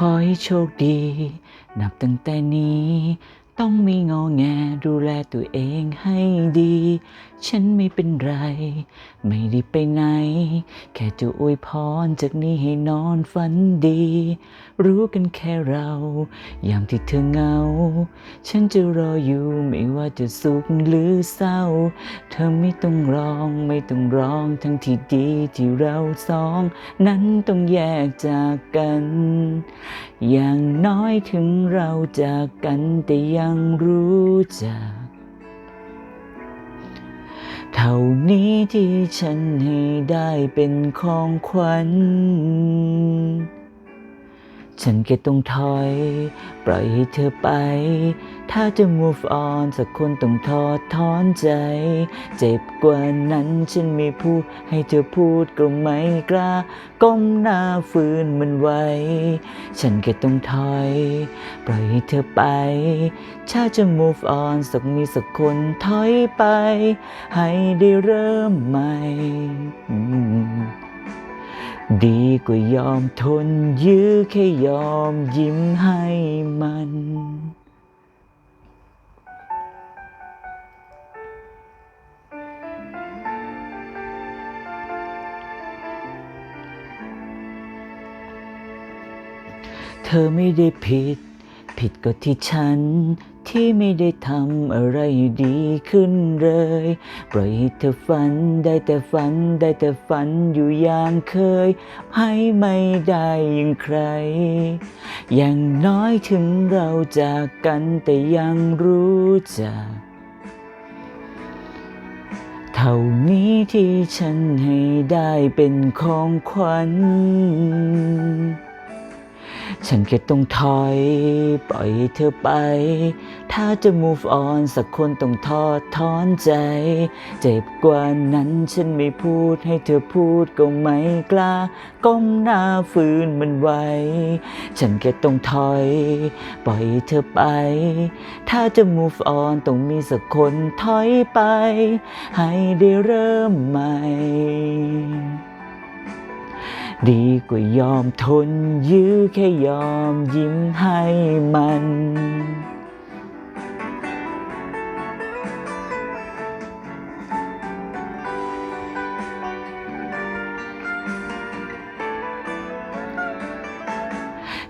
ขอให้โชคดี นับตั้งแต่นี้ ต้องไม่งอแงดูแลตัวเองให้ดี ฉันไม่เป็นไร ไม่ได้ไปไหน แค่จะอวยพรจากนี้ให้นอนฝันดี รู้กันแค่เรา ยามที่เธอเหงา ฉันจะรออยู่ไม่ว่าจะสุขหรือเศร้า เธอไม่ต้องร้องไม่ต้องร้องทั้งที่ดีที่เราสอง นั้นต้องแยกจากกัน อย่างน้อยถึงเราจากกันแต่ยังรู้จักเท่านี้ที่ฉันให้ได้เป็นของขวัญ ฉันแค่ต้องถอย ปล่อยให้เธอไป ถ้าจะ move on สักคนต้องทอดถอนใจ เจ็บกว่านั้นฉันไม่พูด ให้เธอพูดก็ไม่กล้า ก้มหน้าฝืนมันไว้ ฉันแค่ต้องถอย ปล่อยให้เธอไป ถ้าจะ move on สักมีสักคนถอยไป ให้ได้เริ่มใหม่ ดีกว่ายอมทนยื้อแค่ยอมยิ้มให้มัน เธอไม่ได้ผิด ผิดก็ที่ฉันที่ไม่ได้ทำอะไรดีขึ้นเลย ปล่อยให้เธอฝันได้แต่ฝันได้แต่ฝันอยู่อย่างเคยให้ไม่ได้อย่างใคร อย่างน้อยถึงเราจากกันแต่ยังรู้จัก เท่านี้ที่ฉันให้ได้เป็นของขวัญ ฉันแค่ต้องถอย ปล่อยเธอไป ถ้าจะ move on สักคนต้องทอดถอนใจ เจ็บกว่านั้นฉันไม่พูดให้เธอพูดก็ไม่กล้า ก้มหน้าฝืนมันไว้ ฉันแค่ต้องถอย ปล่อยเธอไป ถ้าจะ move on ต้องมีสักคนถอยไป ให้ได้เริ่มใหม่ ดีกว่ายอมทนยื้อแค่ยอมยิ้มให้มัน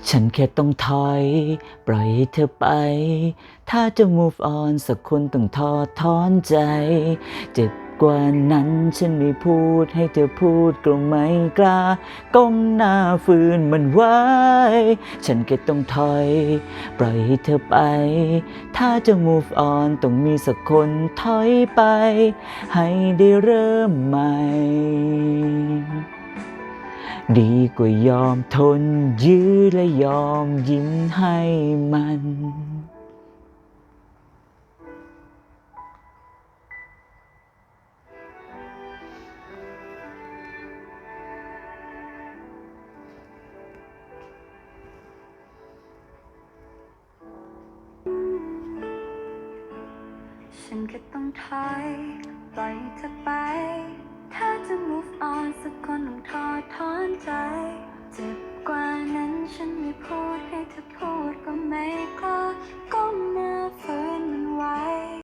ฉันแค่ต้องถอย ปล่อยให้เธอไป ถ้าจะ move on สักคนต้องทอดถอนใจ เจ็บ กว่านั้นฉันไม่พูดให้เธอพูดก็ไม่กล้าก้มหน้าฝืนมันไว้ ฉันแค่ต้องถอย ปล่อยให้เธอไป ถ้าจะ move on ต้องมีสักคนถอยไป ให้ได้เริ่มใหม่ดีกว่ายอมทนยื้อและยอมยิ้มให้มัน ฉันก็ต้องถอยปล่อยเธอไป ถ้าจะ move on สักคนต้องทอดถอนใจ